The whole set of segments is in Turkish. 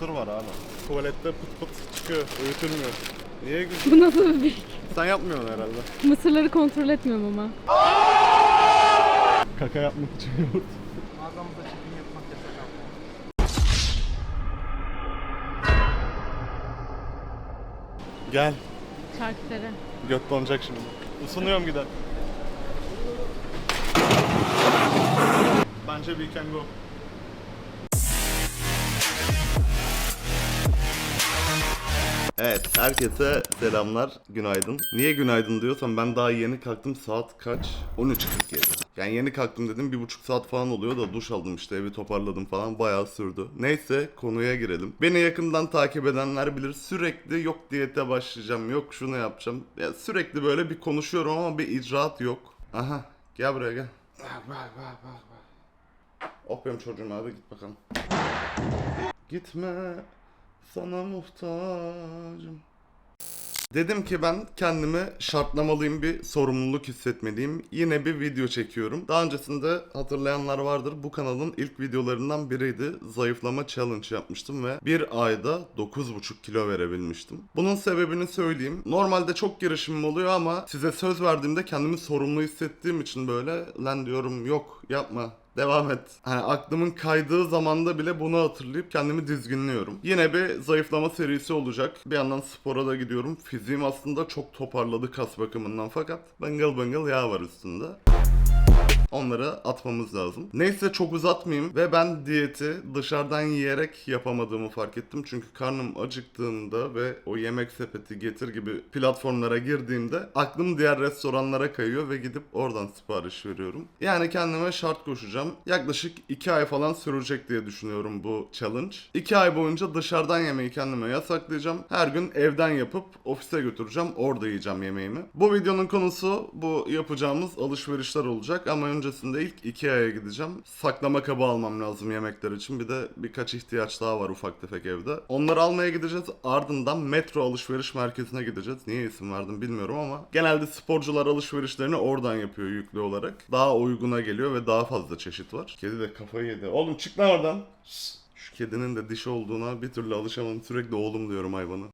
mısır var abi. Tuvalette pıt pıt çıkıyor, öğütülmüyor. Niye güzel? Bu nasıl bir bilgi? Sen yapmıyorsun herhalde. Mısırları kontrol etmiyorum ama. Kaka yapmak için yoğurt. Mağazamızda çekim yapmak yasak. Gel. Şarküteri. Göt donacak şimdi. Isınıyorum gider. Bence we can go. Herkese selamlar, günaydın. Niye günaydın diyorsam ben daha yeni kalktım, saat kaç? 13.47. Yani yeni kalktım dedim, bir buçuk saat falan oluyor da duş aldım işte, evi toparladım falan, bayağı sürdü. Neyse, konuya girelim. Beni yakından takip edenler bilir, sürekli yok diyete başlayacağım, yok şunu yapacağım. Ya sürekli böyle bir konuşuyorum ama bir icraat yok. Aha, gel buraya gel. Oh benim çocuğum hadi git bakalım. Gitme sana muhtacım. Dedim ki ben kendimi şartlamalıyım bir sorumluluk hissetmeliyim. Yine bir video çekiyorum. Daha öncesinde hatırlayanlar vardır. Bu kanalın ilk videolarından biriydi. Zayıflama challenge yapmıştım ve bir ayda 9,5 kilo verebilmiştim. Bunun sebebini söyleyeyim. Normalde çok girişimim oluyor ama size söz verdiğimde kendimi sorumlu hissettiğim için böyle lan diyorum yok yapma Devam et. Hani aklımın kaydığı zamanda bile bunu hatırlayıp kendimi dizginliyorum. Yine bir zayıflama serisi olacak. Bir yandan spora da gidiyorum. Fiziğim aslında çok toparladı kas bakımından fakat bıngıl bıngıl yağ var üstünde. Onları atmamız lazım. Neyse çok uzatmayayım ve ben diyeti dışarıdan yiyerek yapamadığımı fark ettim. Çünkü karnım acıktığında ve o yemek sepeti getir gibi platformlara girdiğimde aklım diğer restoranlara kayıyor ve gidip oradan sipariş veriyorum. Yani kendime şart koşacağım. Yaklaşık 2 ay falan sürecek diye düşünüyorum bu challenge. 2 ay boyunca dışarıdan yemeği kendime yasaklayacağım. Her gün evden yapıp ofise götüreceğim. Orada yiyeceğim yemeğimi. Bu videonun konusu bu yapacağımız alışverişler olacak ama öncesinde ilk Ikea'ya gideceğim. Saklama kabı almam lazım yemekler için. Bir de birkaç ihtiyaç daha var ufak tefek evde. Onları almaya gideceğiz. Ardından metro alışveriş merkezine gideceğiz. Niye isim verdim bilmiyorum ama genelde sporcular alışverişlerini oradan yapıyor yüklü olarak. Daha uyguna geliyor ve daha fazla çeşit var. Kedi de kafayı yedi. Oğlum çık lan oradan. Şu kedinin de dişi olduğuna bir türlü alışamadım. Sürekli oğlum diyorum hayvanı.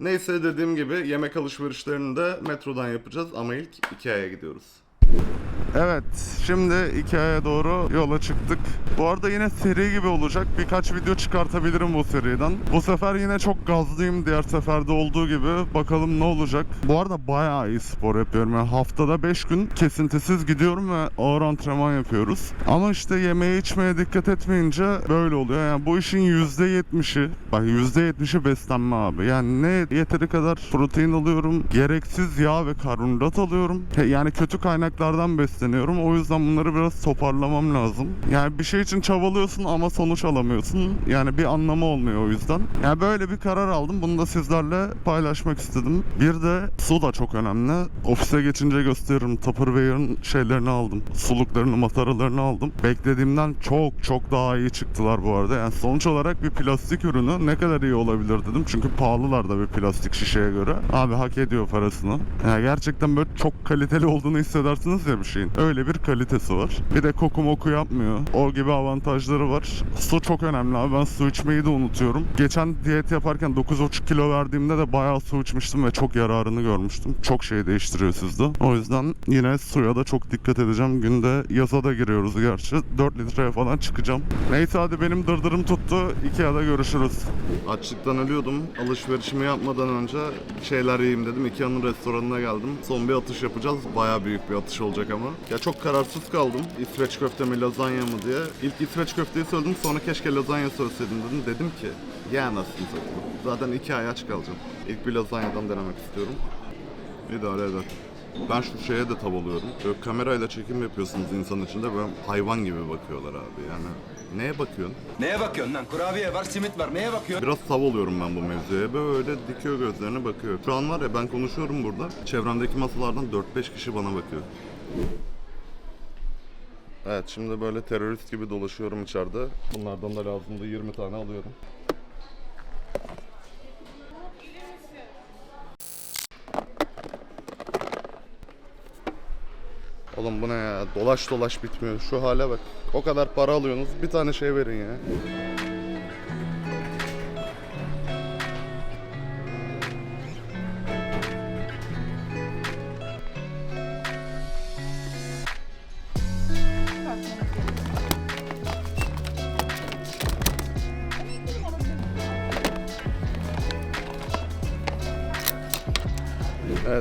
Neyse dediğim gibi yemek alışverişlerini de metrodan yapacağız ama ilk Ikea'ya gidiyoruz. Evet, şimdi Ikea'ya doğru yola çıktık. Bu arada yine seri gibi olacak. Birkaç video çıkartabilirim bu seriden. Bu sefer yine çok gazlıyım diğer seferde olduğu gibi. Bakalım ne olacak. Bu arada bayağı iyi spor yapıyorum. Yani haftada 5 gün kesintisiz gidiyorum ve ağır antrenman yapıyoruz. Ama işte yemeğe içmeye dikkat etmeyince böyle oluyor. Yani bu işin %70'i, bak %70'i beslenme abi. Yani ne yeteri kadar protein alıyorum, gereksiz yağ ve karbonhidrat alıyorum. Yani kötü kaynaklardan besleniyorum. O yüzden bunları biraz toparlamam lazım. Yani bir şey için çabalıyorsun ama sonuç alamıyorsun. Yani bir anlamı olmuyor o yüzden. Yani böyle bir karar aldım. Bunu da sizlerle paylaşmak istedim. Bir de su da çok önemli. Ofise geçince gösteririm. Tupperware'ın şeylerini aldım. Suluklarını, mataralarını aldım. Beklediğimden çok çok daha iyi çıktılar bu arada. Yani sonuç olarak bir plastik ürünü ne kadar iyi olabilir dedim. Çünkü pahalılar da bir plastik şişeye göre. Abi hak ediyor parasını. Yani gerçekten böyle çok kaliteli olduğunu hissedersiniz ya bir şeyin. Öyle bir kalitesi var. Bir de koku moku yapmıyor. O gibi avantajları var. Su çok önemli abi. Ben su içmeyi de unutuyorum. Geçen diyet yaparken 9,5 kilo verdiğimde de bayağı su içmiştim ve çok yararını görmüştüm. Çok şey değiştiriyor sizde. O yüzden yine suya da çok dikkat edeceğim. Günde yaza da giriyoruz gerçi. 4 litreye falan çıkacağım. Neyse hadi benim dırdırım tuttu. Ikea'da görüşürüz. Açlıktan ölüyordum. Alışverişimi yapmadan önce şeyler yiyeyim dedim. Ikea'nın restoranına geldim. Son bir atış yapacağız. Bayağı büyük bir atış olacak ama. Ya çok kararsız kaldım. İsveç köfte mi lazanya mı diye. İlk İsveç köfteyi söyledim sonra keşke lazanya söyleseydim dedim. Dedim ki ya anasını satayım. Zaten iki ay aç kalacağım. İlk bir lazanyadan denemek istiyorum. İdare eder. Ben şu şeye de tav oluyorum. Böyle kamerayla çekim yapıyorsunuz insan içinde böyle hayvan gibi bakıyorlar abi yani. Neye bakıyorsun? Neye bakıyorsun lan? Kurabiye var, simit var. Neye bakıyorsun? Biraz tav oluyorum ben bu mevzuya. Böyle dikiyor gözlerine bakıyor. Şu an var ya ben konuşuyorum burada. Çevremdeki masalardan 4-5 kişi bana bakıyor. Evet şimdi böyle terörist gibi dolaşıyorum içeride. Bunlardan da lazımdı 20 tane alıyorum. Oğlum bu ne ya? Dolaş dolaş bitmiyor. Şu hale bak. O kadar para alıyorsunuz. Bir tane şey verin ya.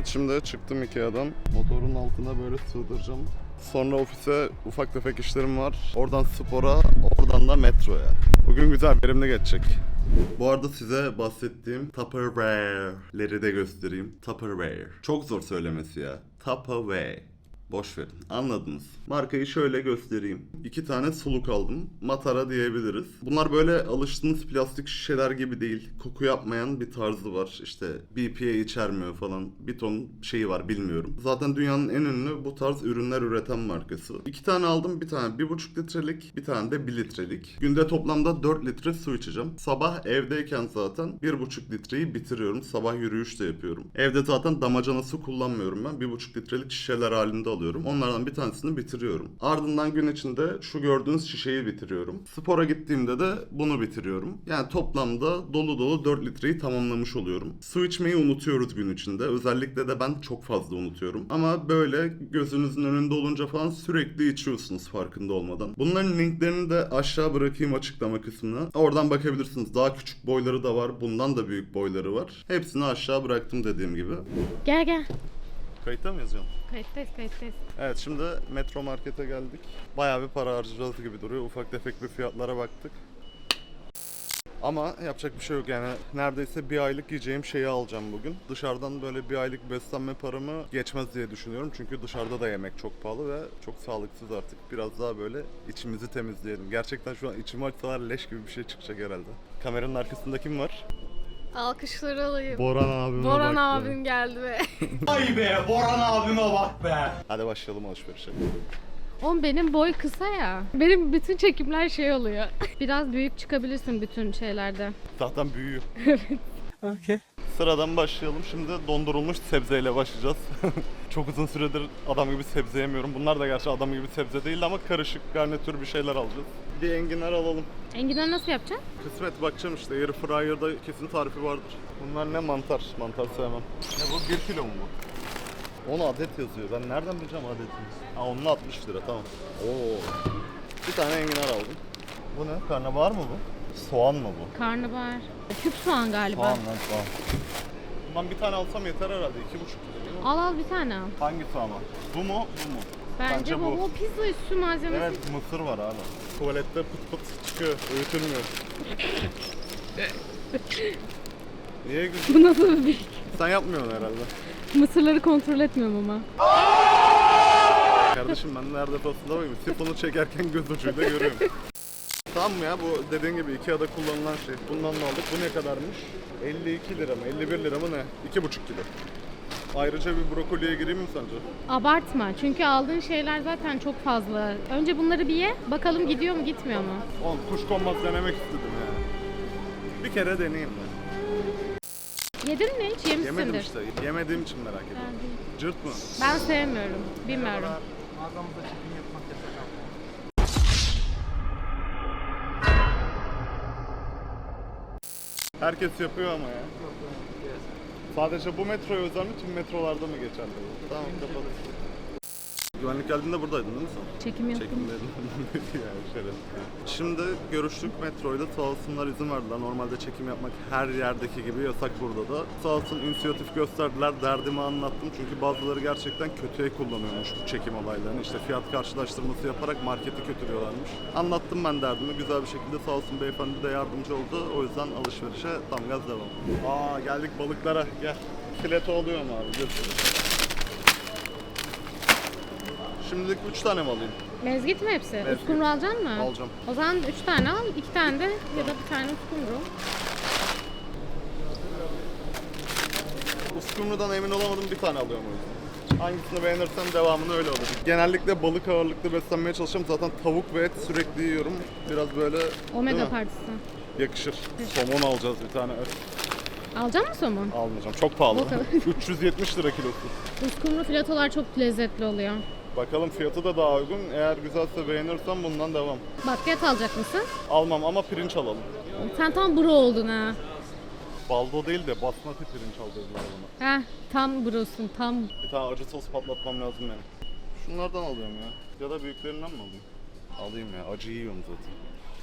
Evet şimdi çıktım Ikea'dan. Motorun altına böyle sığdıracağım. Sonra ofise ufak tefek işlerim var. Oradan spora, oradan da metroya. Bugün güzel, verimli geçecek. Bu arada size bahsettiğim Tupperware'leri de göstereyim. Tupperware. Çok zor söylemesi ya. Tupperware. Boş verin. Anladınız. Markayı şöyle göstereyim. İki tane suluk aldım. Matara diyebiliriz. Bunlar böyle alıştığınız plastik şişeler gibi değil. Koku yapmayan bir tarzı var. İşte BPA içermiyor falan. Bir ton şeyi var bilmiyorum. Zaten dünyanın en ünlü bu tarz ürünler üreten markası. İki tane aldım. Bir tane 1,5 litrelik. Bir tane de 1 litrelik. Günde toplamda 4 litre su içeceğim. Sabah evdeyken zaten 1,5 litreyi bitiriyorum. Sabah yürüyüş de yapıyorum. Evde zaten damacana su kullanmıyorum ben. 1,5 litrelik şişeler halinde alıyorum. Onlardan bir tanesini bitiriyorum. Ardından gün içinde şu gördüğünüz şişeyi bitiriyorum. Spora gittiğimde de bunu bitiriyorum. Yani toplamda dolu dolu 4 litreyi tamamlamış oluyorum. Su içmeyi unutuyoruz gün içinde. Özellikle de ben çok fazla unutuyorum. Ama böyle gözünüzün önünde olunca falan sürekli içiyorsunuz farkında olmadan. Bunların linklerini de aşağı bırakayım açıklama kısmına. Oradan bakabilirsiniz. Daha küçük boyları da var. Bundan da büyük boyları var. Hepsini aşağı bıraktım dediğim gibi. Gel gel. Kayıtta mı yazıyorsun? Kayıttayız kayıttayız. Evet şimdi metro markete geldik. Bayağı bir para harcayacağız gibi duruyor. Ufak tefek bir fiyatlara baktık. Ama yapacak bir şey yok yani neredeyse bir aylık yiyeceğim şeyi alacağım bugün. Dışarıdan böyle bir aylık beslenme paramı geçmez diye düşünüyorum. Çünkü dışarıda da yemek çok pahalı ve çok sağlıksız artık. Biraz daha böyle içimizi temizleyelim. Gerçekten şu an içimi açsalar leş gibi bir şey çıkacak herhalde. Kameranın arkasında kim var? Alkışları alayım. Boran abime Boran bak be. abim geldi be. Ay be Boran abime bak be. Hadi başlayalım alışverişe. Oğlum benim boy kısa ya. Benim bütün çekimler şey oluyor. Biraz büyük çıkabilirsin bütün şeylerde. Zaten büyüyor. Sıradan başlayalım. Şimdi dondurulmuş sebzeyle başlayacağız. Çok uzun süredir adam gibi sebze yemiyorum. Bunlar da gerçi adam gibi sebze değil ama karışık garnitür bir şeyler alacağız. Bir enginar alalım. Enginar nasıl yapacaksın? Kısmet bakacağım işte. Air fryer'da kesin tarifi vardır. Bunlar ne mantar? Mantar sevmem. Ne bu? 1 kilo mu bu? 10 adet yazıyor. Ben nereden bileceğim adetini? Ha onun 60 lira tamam. Oo. Bir tane enginar aldım. Bu ne? Karnabahar mı bu? Soğan mı bu? Karnabahar. Küp soğan galiba. Soğan lan soğan. Bundan bir tane alsam yeter herhalde. 2,5 kilo değil mi? Al al bir tane al. Hangisi ama? Bu mu? Bu mu? Bence, Bence bu. bu. O pizza üstü malzemesi. Evet mısır var abi. Tuvalette pıt pıt çıkıyor. Öğütülmüyor. Niye güzel? Bu nasıl bir bilgi? Sen yapmıyorsun herhalde. Mısırları kontrol etmiyorum ama. Kardeşim ben nerede fasılda bakayım. Sifonu çekerken göz ucuyla görüyorum. Tamam mı ya bu dediğin gibi Ikea'da kullanılan şey. Bundan ne aldık? Bu ne kadarmış? 52 lira mı? 51 lira mı ne? 2,5 kilo. Ayrıca bir brokoliye gireyim mi sence? Abartma çünkü aldığın şeyler zaten çok fazla. Önce bunları bir ye. Bakalım gidiyor mu gitmiyor mu? Oğlum kuşkonmaz denemek istedim ya. Bir kere deneyeyim ben. Yedin mi hiç? Yemişsindir. Yemedim işte. Yemediğim için merak ediyorum. Cırt mı? ben sevmiyorum. Bilmiyorum. Mağazamızda çekim yapmak yasak. Herkes yapıyor ama ya. Sadece bu metroya özel mi? Tüm metrolarda mı geçerli? Tamam kapat. Güvenlik geldiğinde buradaydın değil mi sen? Çekim yaptım. Çekimlerin yani şeref. Şimdi görüştük metroyla sağ olsunlar izin verdiler. Normalde çekim yapmak her yerdeki gibi yasak burada da. Sağ olsun inisiyatif gösterdiler. Derdimi anlattım çünkü bazıları gerçekten kötüye kullanıyormuş bu çekim olaylarını. İşte fiyat karşılaştırması yaparak marketi kötülüyorlarmış. Anlattım ben derdimi güzel bir şekilde sağ olsun beyefendi de yardımcı oldu. O yüzden alışverişe tam gaz devam. Aa geldik balıklara gel. Fileto oluyor mu abi? Götürün. Şimdilik 3 tane mi alayım? Mezgit mi hepsi? Mezgit. Uskumru alacaksın mı? Alacağım. O zaman 3 tane al, 2 tane de ya da bir tane uskumru. Uskumru'dan emin olamadım bir tane alıyorum o yüzden. Hangisini beğenirsem devamını öyle alırım. Genellikle balık ağırlıklı beslenmeye çalışıyorum. Zaten tavuk ve et sürekli yiyorum. Biraz böyle Omega partisi. yakışır. Somon alacağız bir tane. Evet, Alacak mısın somon? almayacağım. Çok pahalı. O kadar. 370 lira kilosu. Uskumru filatolar çok lezzetli oluyor. Bakalım fiyatı da daha uygun. Eğer güzelse beğenirsem bundan devam. Bakliyat alacak mısın? Almam ama pirinç alalım. Sen tam bro oldun ha. Baldo değil de basmati pirinç al dediler bana. Heh, tam brosun, tam. Bir tane acı sos patlatmam lazım benim. Şunlardan alıyorum ya. Ya da büyüklerinden mi alayım? Alayım ya. Acı yiyorum zaten.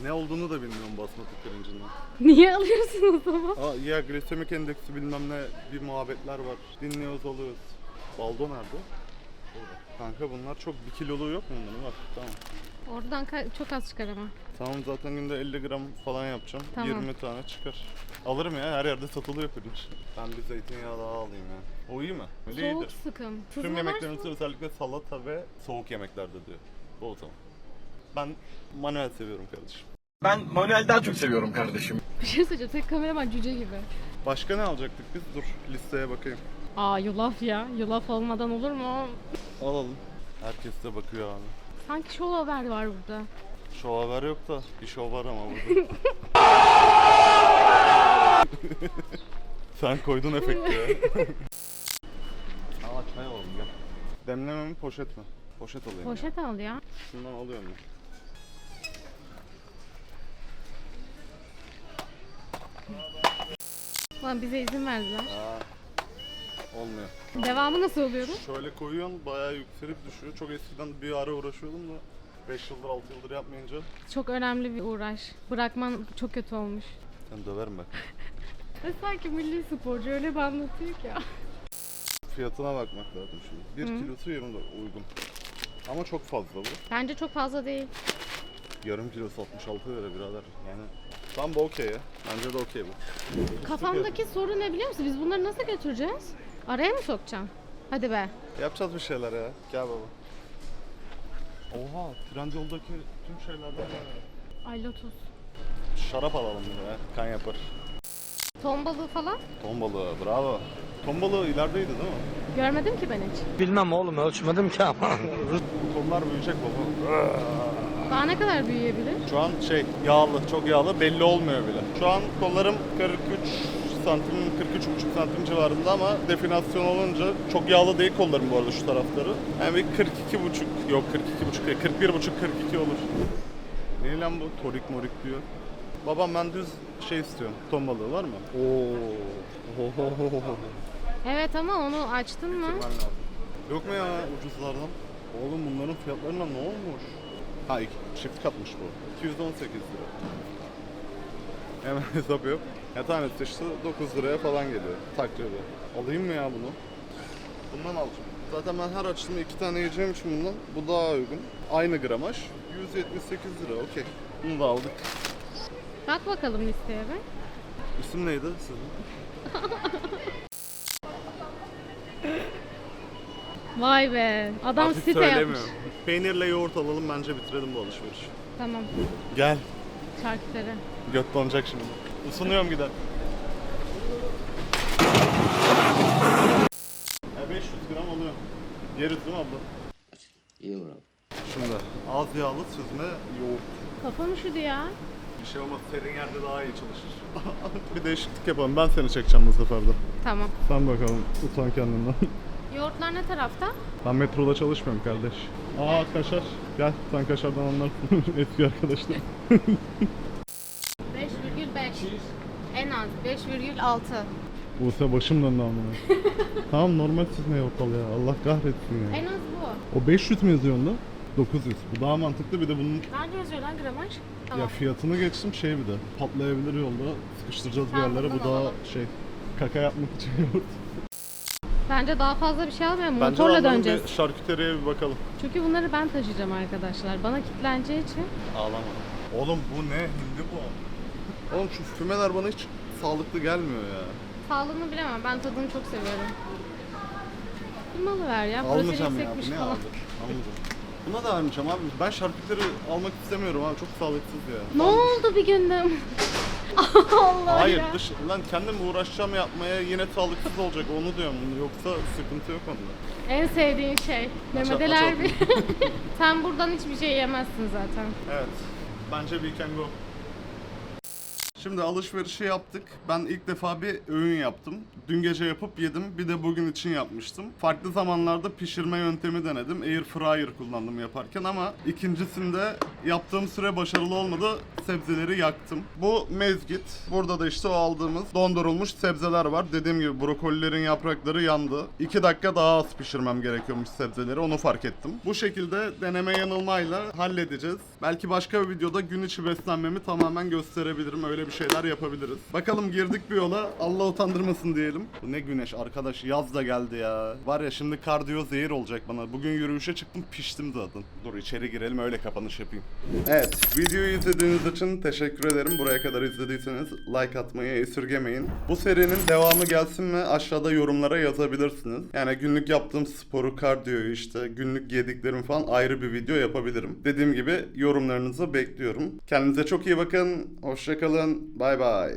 Ne olduğunu da bilmiyorum basmati pirincinden. Niye alıyorsun o zaman? Aa, ya glisemik endeksi bilmem ne bir muhabbetler var. Dinliyoruz alıyoruz. Baldo nerede? Orada. Kanka bunlar çok bir kiloluğu yok mu bunların? Var. Tamam. Oradan ka- çok az çıkar ama. Tamam zaten günde 50 gram falan yapacağım. Tamam. 20 tane çıkar. Alırım ya her yerde satılıyor pirinç. Ben bir zeytinyağı daha alayım ya. O iyi mi? Öyle Soğuk iyidir. sıkım. Tüm yemeklerimizde özellikle salata ve soğuk yemeklerde diyor. Bu o zaman. Ben manuel seviyorum kardeşim. Ben manuel daha çok seviyorum kardeşim. Bir şey söyleyeceğim. Tek kameraman cüce gibi. Başka ne alacaktık biz? Dur listeye bakayım. Aa yulaf ya. Yulaf olmadan olur mu? Alalım. Herkes de bakıyor abi. Sanki şov haber var burada. Şov haber yok da bir şov var ama burada. Sen koydun efekti ya. Aa çay alalım gel. Demleme mi poşet mi? Poşet alayım ya. Poşet al ya. Şundan alıyorum ben. Lan bize izin verdiler. Aa, olmuyor. Devamı nasıl oluyordu? Şöyle koyuyorsun bayağı yükselip düşüyor. Çok eskiden bir ara uğraşıyordum da 5 yıldır 6 yıldır yapmayınca Çok önemli bir uğraş. Bırakman çok kötü olmuş. sen döverim bak. Sanki milli sporcu öyle bir anlatıyor ki. Fiyatına bakmak lazım şimdi. 1 Hı. kilosu 24 uygun. Ama çok fazla bu. Bence çok fazla değil. Yarım kilosu 66 lira birader. Yani tam bu okey ya. Bence de okey bu. Kafamdaki soru ne biliyor musun? Biz bunları nasıl götüreceğiz? Araya mı sokacaksın? Hadi be. Yapacağız bir şeyler ya. Gel baba. Oha, Trendyol'daki tüm şeylerden Ay lotus. şarap alalım bir de ya. Kan yapar. Ton balığı falan. Ton balığı, bravo. Ton balığı ilerideydi değil mi? Görmedim ki ben hiç. Bilmem oğlum ölçmedim ki ama. Bu tonlar büyüyecek baba. Daha ne kadar büyüyebilir? Şu an şey yağlı, çok yağlı belli olmuyor bile. Şu an kollarım 43 santim, 43,5 santim civarında ama definasyon olunca çok yağlı değil kollarım bu arada şu tarafları. Yani bir 42,5 yok 42,5 değil 41,5 42 olur. Ne lan bu? Torik morik diyor. Babam ben düz şey istiyorum. Ton balığı var mı? Oo. Evet ama onu açtın mı? Yok mu ya ucuzlardan? Oğlum bunların fiyatlarına ne olmuş? Ha iki, çift katmış bu. 218 lira. Hemen hesap yap. Ya tanesi işte 9 liraya falan geliyor takribi. Alayım mı ya bunu? Bundan alacağım. Zaten ben her açtığımda iki tane yiyeceğim için bundan. Bu daha uygun. Aynı gramaj. 178 lira okey. Bunu da aldık. Bak bakalım listeye be. İsim neydi sizin? Vay be. Adam Artık site yapmış. söylemiyorum. Peynirle yoğurt alalım bence bitirelim bu alışverişi. Tamam. Gel. Çarküteri. Göt donacak şimdi. Isınıyorum gider. Ya 500 gram alıyor. Yeriz değil mi abla? İyi olur abi. Şimdi az yağlı süzme yoğurt. Kafam üşüdü ya. Bir şey olmaz serin yerde daha iyi çalışır. bir değişiklik yapalım. Ben seni çekeceğim bu sefer de. Tamam. Sen bakalım utan kendinden. Yoğurtlar ne tarafta? ben metroda çalışmıyorum kardeş. Aa kaşar. Gel sen kaşardan anlarsın eski arkadaşlar. 5,5. En az 5,6. Buse başım döndü amına. tamam normal süzme yoğurt al ya. Allah kahretsin ya. En az bu. O 500 mi yazıyor onda? 900. Bu daha mantıklı bir de bunun Nerede yazıyor lan gramaj? ya Tamam. fiyatını geçtim şey bir de patlayabilir yolda sıkıştıracağız bir Tamam, yerlere bu daha alalım. şey kaka yapmak için yoğurt. Bence daha fazla bir şey almayalım. Bence Motorla alalım, döneceğiz. Şarküteriye bir bakalım. Çünkü bunları ben taşıyacağım arkadaşlar. Bana kilitleneceği için. Ağlama. Oğlum bu ne? Hindi bu. Oğlum şu fümeler bana hiç sağlıklı gelmiyor ya. Sağlığını bilemem. Ben tadını çok seviyorum. Bir malı ver ya. Protein Almayacağım ya. yüksekmiş ne falan. abi? Almayacağım. Buna da vermeyeceğim abi. Ben şarküteri almak istemiyorum abi. Çok sağlıksız ya. Ne oldu bir gündüm? Allah Hayır ya. dış, lan kendim uğraşacağım yapmaya yine sağlıksız olacak onu diyorum. Yoksa sıkıntı yok onda. En sevdiğin şey. Ali al. Erbil. Sen buradan hiçbir şey yemezsin zaten. Evet. Bence we can go. Şimdi alışverişi yaptık. Ben ilk defa bir öğün yaptım. Dün gece yapıp yedim. Bir de bugün için yapmıştım. Farklı zamanlarda pişirme yöntemi denedim. Air fryer kullandım yaparken ama ikincisinde yaptığım süre başarılı olmadı. Sebzeleri yaktım. Bu mezgit. Burada da işte o aldığımız dondurulmuş sebzeler var. Dediğim gibi brokolilerin yaprakları yandı. 2 dakika daha az pişirmem gerekiyormuş sebzeleri. Onu fark ettim. Bu şekilde deneme yanılmayla halledeceğiz. Belki başka bir videoda gün içi beslenmemi tamamen gösterebilirim. Öyle bir şeyler yapabiliriz. Bakalım girdik bir yola. Allah utandırmasın diyelim. Bu ne güneş arkadaş yaz da geldi ya. Var ya şimdi kardiyo zehir olacak bana. Bugün yürüyüşe çıktım piştim zaten. Dur içeri girelim öyle kapanış yapayım. Evet videoyu izlediğiniz için teşekkür ederim. Buraya kadar izlediyseniz like atmayı esirgemeyin. Bu serinin devamı gelsin mi aşağıda yorumlara yazabilirsiniz. Yani günlük yaptığım sporu, kardiyoyu işte günlük yediklerim falan ayrı bir video yapabilirim. Dediğim gibi yorumlarınızı bekliyorum. Kendinize çok iyi bakın. Bay bay.